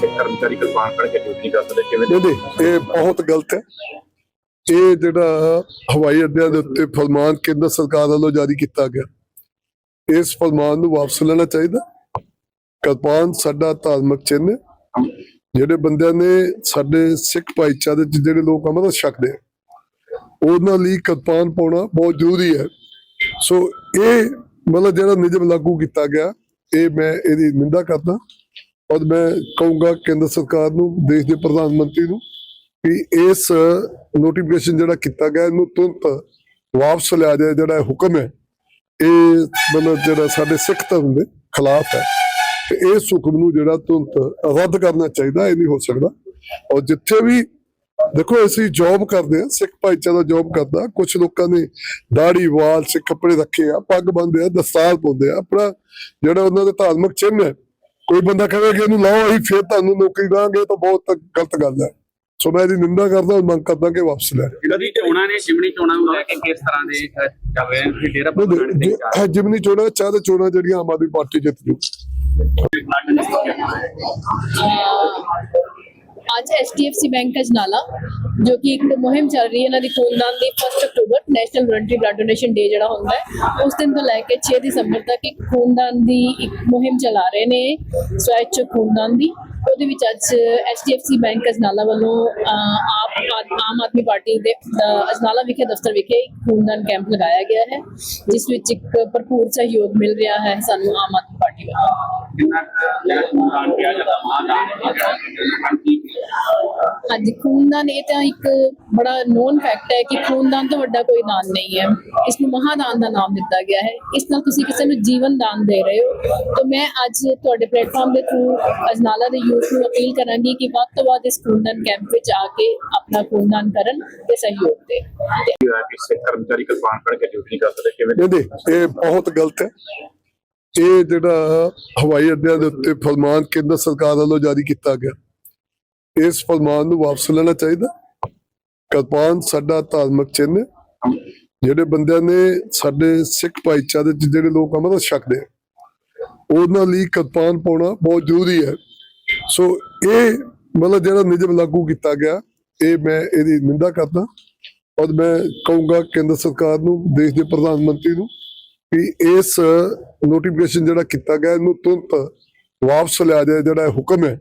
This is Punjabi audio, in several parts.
ਕਰਮਚਾਰੀ ਕਿਰਪਾਨ ਫੜ ਡਿਊਟੀ ਕਰਦੇ ਕਿਵੇਂ? ਨਹੀਂ ਇਹ ਬਹੁਤ ਗਲਤ ਹੈ। ਇਹ ਜਿਹੜਾ ਹਵਾਈ ਅੱਡਿਆਂ ਦੇ ਉੱਤੇ ਫਰਮਾਨ ਕੇਂਦਰ ਸਰਕਾਰ ਵੱਲੋਂ ਜਾਰੀ ਕੀਤਾ ਗਿਆ। ਇਸ ਫਰਮਾਨ ਨੂੰ ਵਾਪਸ ਲੈਣਾ ਚਾਹੀਦਾ। ਕਿਰਪਾਨ ਸਾਡਾ ਧਾਰਮਿਕ ਚਿੰਨ੍ਹ ਹੈ। ਜਿਹੜੇ ਬੰਦਿਆਂ ਨੇ ਸਾਡੇ ਸਿੱਖ ਭਾਈਚਾਰੇ 'ਚ ਜਿਹੜੇ ਲੋਕ ਅਮਰ ਛਕਦੇ ਆ, ਉਹਨਾਂ ਲਈ ਕਿਰਪਾਨ ਪਾਉਣਾ ਬਹੁਤ ਜ਼ਰੂਰੀ ਹੈ। ਸੋ ਇਹ ਮਤਲਬ ਜਿਹੜਾ ਨਿਯਮ ਲਾਗੂ ਕੀਤਾ ਗਿਆ ਇਹ ਮੈਂ ਇਹਦੀ ਨਿੰਦਾ ਕਰਦਾ। ਔਰ ਮੈਂ ਕਹੂੰਗਾ ਕੇਂਦਰ ਸਰਕਾਰ ਨੂੰ, ਦੇਸ਼ ਦੇ ਪ੍ਰਧਾਨ ਮੰਤਰੀ ਨੂੰ ਕਿ ਇਸ ਨੋਟੀਫਿਕੇਸ਼ਨ ਜਿਹੜਾ ਕੀਤਾ ਗਿਆ, ਇਹਨੂੰ ਤੁਰੰਤ ਵਾਪਸ ਲਿਆ ਜਾਏ, ਜਿਹੜਾ ਹੁਕਮ ਹੈ। ਇਹ ਮਤਲਬ ਜਿਹੜਾ ਸਾਡੇ ਸਿੱਖ ਧਰਮ ਦੇ ਖਿਲਾਫ ਹੈ। ਤੇ ਇਸ ਹੁਕਮ ਨੂੰ ਜਿਹੜਾ ਤੁਰੰਤ ਰੱਦ ਕਰਨਾ ਚਾਹੀਦਾ, ਇਹ ਨਹੀਂ ਹੋ ਸਕਦਾ। ਔਰ ਜਿੱਥੇ ਵੀ ਦੇਖੋ, ਅਸੀਂ ਜੌਬ ਕਰਦੇ ਆ ਸਿੱਖ ਭਾਈਚਾਰਾ ਜੌਬ ਕਰਦਾ। ਕੁਝ ਲੋਕਾਂ ਨੇ ਦਾੜੀ ਵਾਲ, ਸਿੱਖ ਕੱਪੜੇ ਰੱਖੇ ਆ, ਪੱਗ ਬੰਨਦੇ ਆ, ਦਸਤਾਰ ਪਾਉਂਦੇ ਆ। ਆਪਣਾ ਜਿਹੜਾ ਉਹਨਾਂ ਦੇ ਧਾਰਮਿਕ ਚਿੰਨ੍ਹ ਹੈ ਕੋਈ ਬੰਦਾ ਕਹੇ ਕਿ ਇਹਨੂੰ ਲਾਓ ਅਸੀਂ ਫੇਰ ਤੁਹਾਨੂੰ ਨੌਕਰੀ ਦਾਂਗੇ ਤਾਂ ਬਹੁਤ ਗਲਤ ਗੱਲ ਹੈ। ਸੋ ਮੈਂ ਇਹਦੀ ਨਿੰਦਾ ਕਰਦਾ ਔਰ ਮੰਗ ਕਰਦਾ ਕਿ ਵਾਪਸ ਲੈ ਕਦੀ ਚੋਣਾਂ ਨੇ? ਜਿਮਣੀ ਚੋਣਾਂ ਨੂੰ ਲੈ ਕੇ ਕਿਸ ਤਰ੍ਹਾਂ ਦੇ ਚੱਲ ਰਹੇ ਨੇ? ਡੇਰਾ। ਦੇ ਜੇ- ਜਿਮਨੀ ਚੋਣਾਂ ਚਾਹ ਤੇ ਚੋਣਾਂ ਜਿਹੜੀਆਂ ਆਮ ਆਦਮੀ ਪਾਰਟੀ ਜਿੱਤ ਜੂ। ਅੱਜ HDFC ਬੈਂਕ ਅਜਨਾਲਾ, ਜੋ ਕਿ ਇੱਕ ਮੁਹਿੰਮ ਚੱਲ ਰਹੀ ਹੈ ਇਹਨਾਂ ਦੀ ਖੂਨਦਾਨ ਦੀ 1 October national voluntary blood donation day ਜਿਹੜਾ ਹੁੰਦਾ ਹੈ, ਉਸ ਦਿਨ ਤੋਂ ਲੈ ਕੇ 6 ਦਸੰਬਰ ਤੱਕ ਇੱਕ ਖੂਨਦਾਨ ਦੀ ਇੱਕ ਮੁਹਿੰਮ ਚਲਾ ਰਹੇ ਨੇ ਸਵੈਚ ਖੂਨਦਾਨ ਦੀ। ਉਹਦੇ ਵਿੱਚ ਅੱਜ HDFC ਬੈਂਕ ਅਜਨਾਲਾ ਵੱਲੋਂ ਆਪ ਆਮ ਆਦਮੀ ਪਾਰਟੀ ਦੇ ਅਜਨਾਲਾ ਵਿਖੇ, ਦਫ਼ਤਰ ਵਿਖੇ ਇੱਕ ਖੂਨਦਾਨ ਕੈਂਪ ਲਗਾਇਆ ਗਿਆ ਹੈ, ਜਿਸ ਵਿੱਚ ਇੱਕ ਭਰਪੂਰ ਸਹਿਯੋਗ ਮਿਲ ਰਿਹਾ ਹੈ ਸਾਨੂੰ ਆਮ ਆਦਮੀ ਪਾਰਟੀ ਵੱਲੋਂ। ਕਿੰਨਾ ਦਾਨ ਕਿਹਾ ਜਾਂਦਾ? ਹਾਂਜੀ ਖੂਨਦਾਨ ਇਹ ਤਾਂ ਇੱਕ ਬੜਾ ਨੋਨ ਫੈਕਟ ਹੈ ਕਿ ਖੂਨਦਾਨ ਤੋਂ ਵੱਡਾ ਕੋਈ ਦਾਨ ਨਹੀਂ ਹੈ। ਇਸ ਨੂੰ ਮਹਾਦਾਨ ਦਾ ਨਾਮ ਦਿੱਤਾ ਗਿਆ ਹੈ। ਇਸ ਨਾਲ ਤੁਸੀਂ ਕਿਸੇ ਨੂੰ ਜੀਵਨ ਦਾਨ ਦੇ ਰਹੇ ਹੋ। ਤਾਂ ਮੈਂ ਅੱਜ ਤੁਹਾਡੇ ਪਲੇਟਫਾਰਮ ਦੇ ਥਰੂ ਅਜਨਾਲਾ ਦੇ ਯੂਥ ਨੂੰ ਅਪੀਲ ਕਰਾਂਗੀ ਕਿ ਵੱਧ ਤੋਂ ਵੱਧ ਇਸ ਖੂਨਦਾਨ ਕੈਂਪ ਵਿੱਚ ਆ ਕੇ ਆਪਣਾ ਖੂਨਦਾਨ ਕਰਨ ਤੇ ਸਹਿਯੋਗ ਸਿੱਖ ਕਰਮਚਾਰੀ ਕਿਰਪਾਨ ਫੜ ਕੇ ਡਿਊਟੀ ਕਰਦੇ ਕਿਵੇਂ? ਨਹੀਂ ਨਹੀਂ ਇਹ ਬਹੁਤ ਗਲਤ ਹੈ। ਇਹ ਜਿਹੜਾ ਹਵਾਈ ਅੱਡਿਆਂ ਦੇ ਉੱਤੇ ਫਰਮਾਨ ਕੇਂਦਰ ਸਰਕਾਰ ਵੱਲੋਂ ਜਾਰੀ ਕੀਤਾ ਗਿਆ। ਇਸ ਫਰਮਾਨ ਨੂੰ ਵਾਪਸ ਲੈਣਾ ਚਾਹੀਦਾ। ਕਿਰਪਾਨ ਸਾਡਾ ਧਾਰਮਿਕ ਚਿੰਨ੍ਹ ਹੈ। ਜਿਹੜੇ ਬੰਦਿਆਂ ਨੇ ਸਾਡੇ ਸਿੱਖ ਭਾਈਚਾਰੇ 'ਚ ਜਿਹੜੇ ਲੋਕ ਅਮਰ ਛਕਦੇ ਉਹਨਾਂ ਲਈ ਕਿਰਪਾਨ ਪਾਉਣਾ ਬਹੁਤ ਜ਼ਰੂਰੀ ਹੈ। ਸੋ ਇਹ ਮਤਲਬ ਜਿਹੜਾ ਨਿਯਮ ਲਾਗੂ ਕੀਤਾ ਗਿਆ, ਇਹ ਮੈਂ ਇਹਦੀ ਨਿੰਦਾ ਕਰਦਾ। ਔਰ ਮੈਂ ਕਹੂੰਗਾ ਕੇਂਦਰ ਸਰਕਾਰ ਨੂੰ, ਦੇਸ਼ ਦੇ ਪ੍ਰਧਾਨ ਮੰਤਰੀ ਨੂੰ ਕਿ ਇਸ ਨੋਟੀਫਿਕੇਸ਼ਨ ਜਿਹੜਾ ਕੀਤਾ ਗਿਆ, ਇਹਨੂੰ ਤੁਰੰਤ ਵਾਪਸ ਲਿਆ ਜਾਏ, ਜਿਹੜਾ ਹੁਕਮ ਹੈ।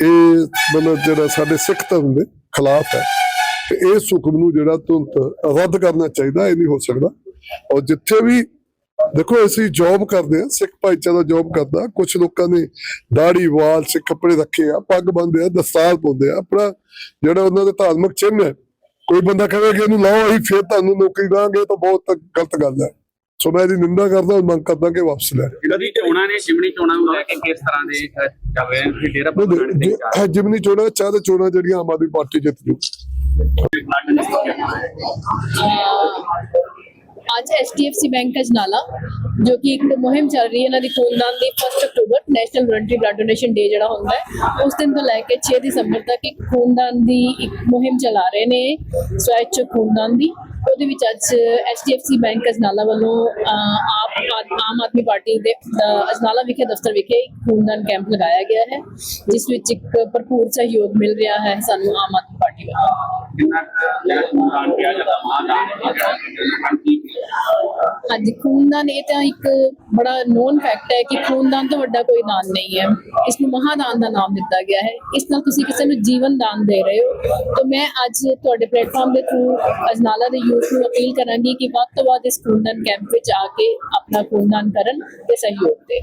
ਇਹ ਮਤਲਬ ਜਿਹੜਾ ਸਾਡੇ ਸਿੱਖ ਧਰਮ ਦੇ ਖਿਲਾਫ ਹੈ, ਤੇ ਇਸ ਹੁਕਮ ਨੂੰ ਜਿਹੜਾ ਤੁਰੰਤ ਰੱਦ ਕਰਨਾ ਚਾਹੀਦਾ, ਇਹ ਨਹੀਂ ਹੋ ਸਕਦਾ। ਔਰ ਜਿੱਥੇ ਵੀ ਦੇਖੋ, ਅਸੀਂ ਜੌਬ ਕਰਦੇ ਆ ਸਿੱਖ ਭਾਈਚਾਰਾ ਜੌਬ ਕਰਦਾ ਕੁਝ ਲੋਕਾਂ ਨੇ ਦਾੜੀ ਵਾਲ, ਸਿੱਖ ਕੱਪੜੇ ਰੱਖੇ ਆ, ਪੱਗ ਬੰਨਦੇ ਆ, ਦਸਤਾਰ ਪਾਉਂਦੇ ਆ, ਆਪਣਾ ਜਿਹੜਾ ਉਹਨਾਂ ਦੇ ਧਾਰਮਿਕ ਚਿੰਨ੍ਹ ਹੈ, ਕੋਈ ਬੰਦਾ ਕਹੇ ਕਿ ਇਹਨੂੰ ਲਾਓ, ਅਸੀਂ ਫੇਰ ਤੁਹਾਨੂੰ ਨੌਕਰੀ ਦਾਂਗੇ ਤਾਂ ਬਹੁਤ ਗਲਤ ਗੱਲ ਹੈ। ਸੋ ਮੈਂ ਇਹਦੀ ਨਿੰਦਾ ਕਰਦਾ ਮੰਗ ਕਰਦਾ ਕਿ ਵਾਪਸ ਲੈ ਕਦੀ ਚੋਣਾਂ ਨੇ ਜਿਮਣੀ ਚੋਣਾਂ ਨੂੰ ਲੈ ਕੇ ਕਿਸ ਤਰ੍ਹਾਂ ਦੇ ਚੱਲ ਰਹੇ ਨੇ? ਡੇਰਾ ਦੇ ਜੇ- ਜਿਮਨੀ ਚੋਣਾਂ ਚਾਹ ਤੇ ਚੋਣਾਂ ਜਿਹੜੀਆਂ ਆਮ ਆਦਮੀ ਪਾਰਟੀ ਜਿੱਤ ਜੂ। ਅੱਜ HDFC ਬੈਂਕ ਅਜਨਾਲਾ ਜੋ ਕਿ ਇੱਕ ਮੁਹਿੰਮ ਚੱਲ ਰਹੀ ਹੈ ਇਹਨਾਂ ਦੀ ਖੂਨਦਾਨ ਦੀ 1 October national voluntary blood donation day ਜਿਹੜਾ ਹੁੰਦਾ ਹੈ ਉਸ ਦਿਨ ਤੋਂ ਲੈ ਕੇ 6 ਦਸੰਬਰ ਤੱਕ ਇੱਕ ਖੂਨਦਾਨ ਦੀ ਇੱਕ ਮੁਹਿੰਮ ਚਲਾ ਰਹੇ ਨੇ ਸਵੈਚ ਖੂਨਦਾਨ ਦੀ। ਉਹਦੇ ਵਿੱਚ ਅੱਜ HDFC ਬੈਂਕ ਅਜਨਾਲਾ ਵੱਲੋਂ ਅਹ, ਆਪ ਆਮ ਆਦਮੀ ਪਾਰਟੀ ਦੇ ਅਜਨਾਲਾ ਵਿਖੇ ਦਫ਼ਤਰ ਵਿਖੇ ਇੱਕ ਖੂਨਦਾਨ ਕੈਂਪ ਲਗਾਇਆ ਗਿਆ ਹੈ ਜਿਸ ਵਿੱਚ ਇੱਕ ਭਰਪੂਰ ਸਹਿਯੋਗ ਮਿਲ ਰਿਹਾ ਹੈ ਸਾਨੂੰ ਆਮ ਆਦਮੀ ਪਾਰਟੀ ਵੱਲੋਂ। ਕਿੰਨਾ ਦਾਨ ਕਿਹਾ ਜਾਂਦਾ ਮਾਦਾਨ ਹਾਂਜੀ, ਖੂਨਦਾਨ ਇਹ ਤਾਂ ਇੱਕ ਬੜਾ ਨੋਨ ਫੈਕਟ ਹੈ ਕਿ ਖੂਨਦਾਨ ਤੋਂ ਵੱਡਾ ਕੋਈ ਦਾਨ ਨਹੀਂ ਹੈ। ਇਸ ਨੂੰ ਮਹਾਦਾਨ ਦਾ ਨਾਮ ਦਿੱਤਾ ਗਿਆ ਹੈ। ਇਸ ਨਾਲ ਤੁਸੀਂ ਕਿਸੇ ਨੂੰ ਜੀਵਨ ਦਾਨ ਦੇ ਰਹੇ ਹੋ। ਤਾਂ ਮੈਂ ਅੱਜ ਤੁਹਾਡੇ ਪਲੇਟਫਾਰਮ ਦੇ ਥਰੂ ਅਜਨਾਲਾ ਦੇ ਯੂਥ ਨੂੰ ਅਪੀਲ ਕਰਾਂਗੀ ਕਿ ਵੱਧ ਤੋਂ ਵੱਧ ਇਸ ਖੂਨਦਾਨ ਕੈਂਪ ਵਿੱਚ ਆ ਕੇ ਆਪਣਾ ਖੂਨਦਾਨ ਕਰਨ ਤੇ ਸਹਿਯੋਗ ਦੇ